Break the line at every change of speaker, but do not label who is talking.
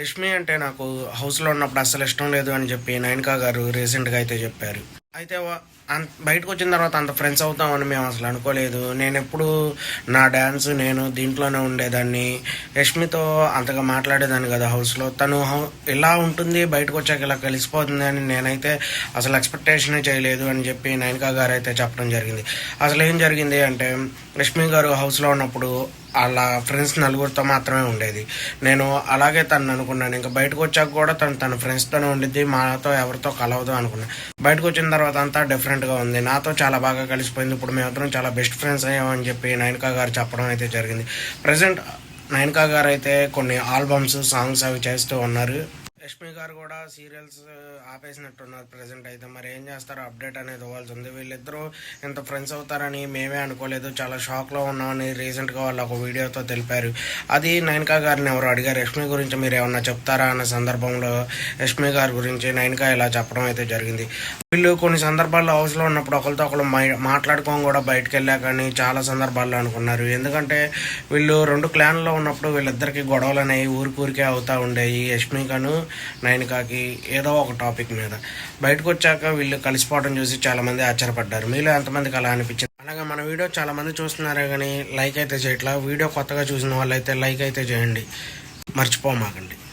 యష్మి అంటే నాకు హౌస్లో ఉన్నప్పుడు అస్సలు ఇష్టం లేదు అని చెప్పి నయనికా గారు రీసెంట్గా అయితే చెప్పారు. అయితే బయటకు వచ్చిన తర్వాత అంత ఫ్రెండ్స్ అవుతామని మేము అసలు అనుకోలేదు. నేను ఎప్పుడు నా డ్యాన్స్ నేను దీంట్లోనే ఉండేదాన్ని. యష్మితో అంతగా మాట్లాడేదాన్ని కదా హౌస్లో తను హౌ- ఇలా ఉంటుంది బయటకు వచ్చాక ఇలా కలిసిపోతుంది అని నేనైతే అసలు ఎక్స్పెక్టేషనే చేయలేదు అని చెప్పి నయనికా గారు అయితే చెప్పడం జరిగింది. అసలు ఏం జరిగింది అంటే యష్మి గారు హౌస్లో ఉన్నప్పుడు వాళ్ళ ఫ్రెండ్స్ నలుగురితో మాత్రమే ఉండేది. నేను అలాగే తను అనుకున్నాను. ఇంకా బయటకు వచ్చాక కూడా తను తన ఫ్రెండ్స్తోనే ఉండిద్ది మాతో ఎవరితో కలవదు అనుకున్నాను బయటకు వచ్చిన తర్వాత అంతా డిఫరెంట్గా ఉంది. నాతో చాలా బాగా కలిసిపోయింది. ఇప్పుడు మేమిద్దరం చాలా బెస్ట్ ఫ్రెండ్స్ అయ్యామని చెప్పి నయనకా గారు చెప్పడం అయితే జరిగింది. ప్రజెంట్ నయనకా గారు అయితే కొన్ని ఆల్బమ్స్ సాంగ్స్ అవి చేస్తూ ఉన్నారు. లక్ష్మి గారు కూడా సీరియల్స్ ఆపేసినట్టున్నారు ప్రజెంట్ అయితే. మరి ఏం చేస్తారో? అప్డేట్ అనేది ఇవ్వాల్సి ఉంది. వీళ్ళిద్దరూ ఇంత ఫ్రెండ్స్ అవుతారని మేమే అనుకోలేదు. చాలా షాక్లో ఉన్నామని రీసెంట్గా వాళ్ళు ఒక వీడియోతో తెలిపారు. అది నయనకా గారిని ఎవరు అడిగారు. రష్మి గురించి మీరు ఏమన్నా చెప్తారా అన్న సందర్భంలో రష్మి గారి గురించి నయనకా ఇలా చెప్పడం అయితే జరిగింది. వీళ్ళు కొన్ని సందర్భాల్లో హౌస్లో ఉన్నప్పుడు ఒకరితో ఒకరు మై- మాట్లాడుకోని కూడా బయటకు వెళ్ళాకని కానీ చాలా సందర్భాల్లో అనుకున్నారు. ఎందుకంటే వీళ్ళు రెండు క్లాన్లో ఉన్నప్పుడు వీళ్ళిద్దరికి గొడవలు అనేవి ఊరికూరికే అవుతూ ఉండేవి. యష్మికను నయనికాకి ఏదో ఒక టాపిక్ మీద. బయటకు వచ్చాక వీళ్ళు కలిసిపోవడం చూసి చాలామంది ఆశ్చర్యపడ్డారు. మీలో ఎంతమందికి అలా అనిపించింది? అలాగే మన వీడియో చాలామంది చూస్తున్నారే కానీ లైక్ అయితే చేయట్లా. వీడియో కొత్తగా చూసిన వాళ్ళు అయితే లైక్ అయితే చేయండి. మర్చిపోమాకండి.